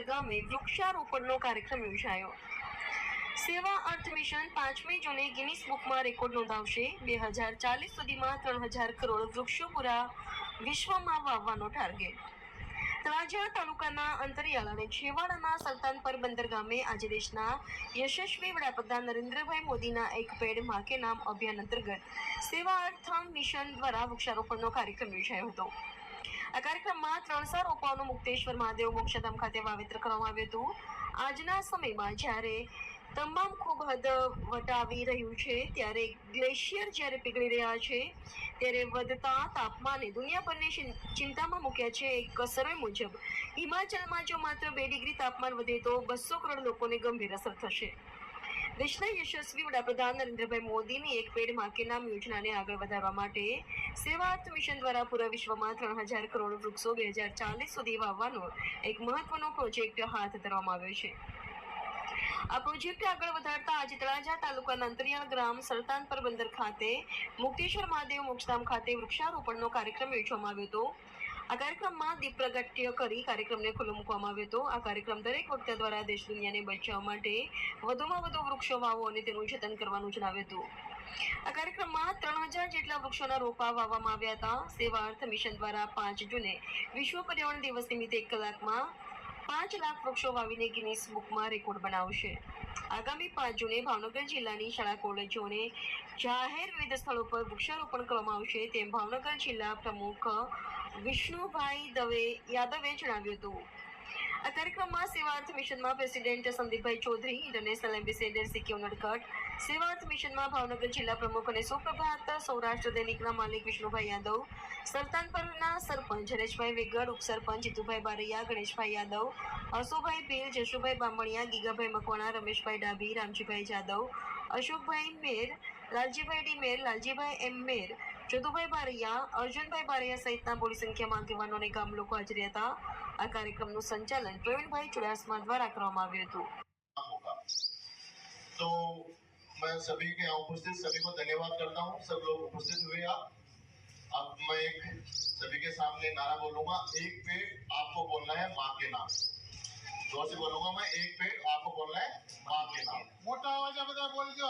ગામે વૃક્ષારોપણનો કાર્યક્રમ યોજાયો. સેવા અર્થ મિશન પાંચમી જૂને ગિનિસ બુકમાં રેકોર્ડ નોંધાવશે. બે હજાર ચાલીસ સુધીમાં ત્રણ હજાર કરોડ વૃક્ષો પૂરા વિશ્વમાં વાવવાનો ટાર્ગેટ. તળાજા તાલુકાના અંતરિયાળ અને છેવાડાના સલ્તાનપર બંદર ગામે આજે દેશના યશસ્વી વડાપ્રધાન નરેન્દ્રભાઈ મોદીના એક પેડ માકે નામ અભિયાન અંતર્ગત સેવા અર્થ મિશન દ્વારા વૃક્ષારોપણનો કાર્યક્રમ યોજાયો હતો. આ કાર્યક્રમમાં ત્રણસો રોપાઓનું મુક્તેશ્વર મહાદેવ મોક્ષધામ ખાતે વાવેતર કરવામાં આવ્યું હતું. આજના સમયમાં જ્યારે તમામ ખૂબ હદ વટાવી રહ્યું છે, ત્યારે ગ્લેશિયર જ્યારે પીગળી રહ્યા છે, ત્યારે વધતા તાપમાને દુનિયાભરને ચિંતામાં મૂક્યા છે એક સર્વે મુજબ. હિમાચલમાં જો માત્ર બે ડિગ્રી તાપમાન વધે તો બસો કરોડ લોકોને ગંભીર અસર થશે. દેશના યશસ્વી વડાપ્રધાન નરેન્દ્રભાઈ મોદીની એક પેડમાં કે નામ યોજનાને આગળ વધારવા માટે સેવા મિશન દ્વારા પૂરા વિશ્વમાં ત્રણ હજાર કરોડ વૃક્ષો બે હજાર ચાલીસ સુધી વાવવાનો એક મહત્વનો પ્રોજેક્ટ હાથ ધરવામાં આવ્યો છે. આ પ્રોજેક્ટ આગળ વધારતા આજે તળાજા તાલુકાના અંતરિયાળ ગ્રામ સલ્તાનપર બંદર ખાતે મુક્તેશ્વર મહાદેવ મોક્ષધામ ખાતે વૃક્ષારોપણનો કાર્યક્રમ યોજવામાં આવ્યો હતો. આ કાર્યક્રમમાં દીપ પ્રગટ્ય કરી કાર્યક્રમને ખુલ્લો મૂકવામાં આવ્યો હતો. આ કાર્યક્રમ દરેક વક્તા દ્વારા દેશ દુનિયાને બચાવવા માટે વધુમાં વધુ વૃક્ષો વાવો અને તેનું જતન કરવાનું જણાવ્યું હતું. આ કાર્યક્રમમાં ત્રણ હજાર જેટલા વૃક્ષોના રોપા વાવવામાં આવ્યા હતા. સેવા અર્થ મિશન દ્વારા પાંચ જૂને વિશ્વ પર્યાવરણ દિવસ નિમિત્તે એક કલાકમાં પાંચ લાખ વૃક્ષો વાવીને ગિનિસ બુકમાં રેકોર્ડ બનાવશે. આગામી પાંચ જૂને ભાવનગર જિલ્લાની શાળા કોલેજોને જાહેર વિવિધ સ્થળો પર વૃક્ષારોપણ કરવામાં આવશે. તેમ ભાવનગર જિલ્લા પ્રમુખ વિષ્ણુભાઈ દવે યાદવે જણાવ્યું હતું. આ કાર્યક્રમમાં સેવાર્થ મિશનમાં president Sandeepbhai Chaudhari international ambassador CK Unadkat Sevarth મિશનમાં ભાવનગર જિલ્લા પ્રમુખ અને સુપ્રભાત સૌરાષ્ટ્ર દૈનિકના માલિક વિષ્ણુભાઈ યાદવ સરતાનપરના સરપંચ હરેશભાઈ વેગડ, ઉપસરપંચ જીતુભાઈ બારૈયા, ગણેશભાઈ યાદવ હસુભાઈ પીર જશુભાઈ બામણિયા, ગીગાભાઈ મકવાણા, રમેશભાઈ ડાભી, રામજીભાઈ જાદવ, અશોકભાઈ મેર, લાલજીભાઈ ડી મેર, લાલજીભાઈ એમ મેર જદુભાઈ બારૈયા અર્જુનભાઈ બારૈયા સહિતના મોટી સંખ્યામાં આગેવાનો અને ગામ લોકો હાજર હતા આ કાર્યક્રમનું સંચાલન પ્રવીણભાઈ ચુડાસમા દ્વારા કરવામાં આવ્યું હતું होगा तो मैं सभी के यहाँ उपस्थित सभी को धन्यवाद करता हूँ सब लोग उपस्थित हुए आप अब मैं एक सभी के सामने नारा बोलूंगा एक पेड़ आपको बोलना है माँ के नाम जोर से बोलूंगा मैं एक पेड़ आपको बोलना है माँ के नाम મોટા અવાજે બધા બોલજો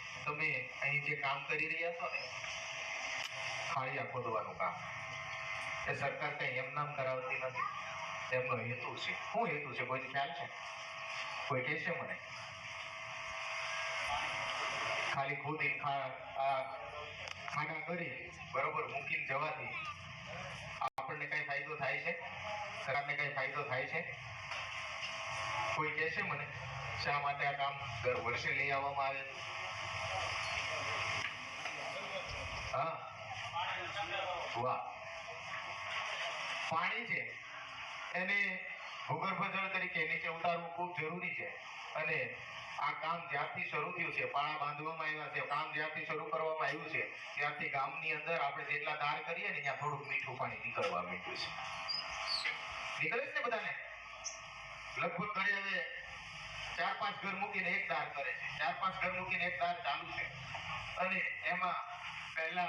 તમે અહીં જે કામ કરી રહ્યા છો ને ખાળિયા ખોદવાનું કામ. એ સરકાર કઈ એમ નામ કરાવતી નથી. એમનો હેતુ છે. શું હેતુ છે? કોઈ ખ્યાલ છે? કોઈ કહેશે મને? ખાલી ખોદી ખાડા કરી, બરોબર, મૂકીને જવાથી આપણને કઈ ફાયદો થાય છે? સરકારને કઈ ફાયદો થાય છે? કોઈ કહેશે મને? શા માટે આ કામ દર વર્ષે લઈ આવવામાં આવે છે? હા વાહ પાણી છે. એને ભૂગર્ભ જળ તરીકે નીચે ઉતારવું ખૂબ જરૂરી છે. અને આ કામ જ્યારથી શરૂ થયું છે, પાળા બાંધવામાં આવ્યા છે, કામ જ્યારથી શરૂ કરવામાં આવ્યું છે, ત્યારથી ગામની અંદર આપણે જેટલા દાર કરીએ ને ત્યાં થોડુંક મીઠું પાણી નીકળવા માંડ્યું છે. નીકળે છે બધાને? લગભગ ઘરે હવે ચાર પાંચ ઘર મૂકીને એક દાર કરે છે. ચાર પાંચ ઘર મૂકીને એક દાર ચાલુ છે. અને એમાં પહેલા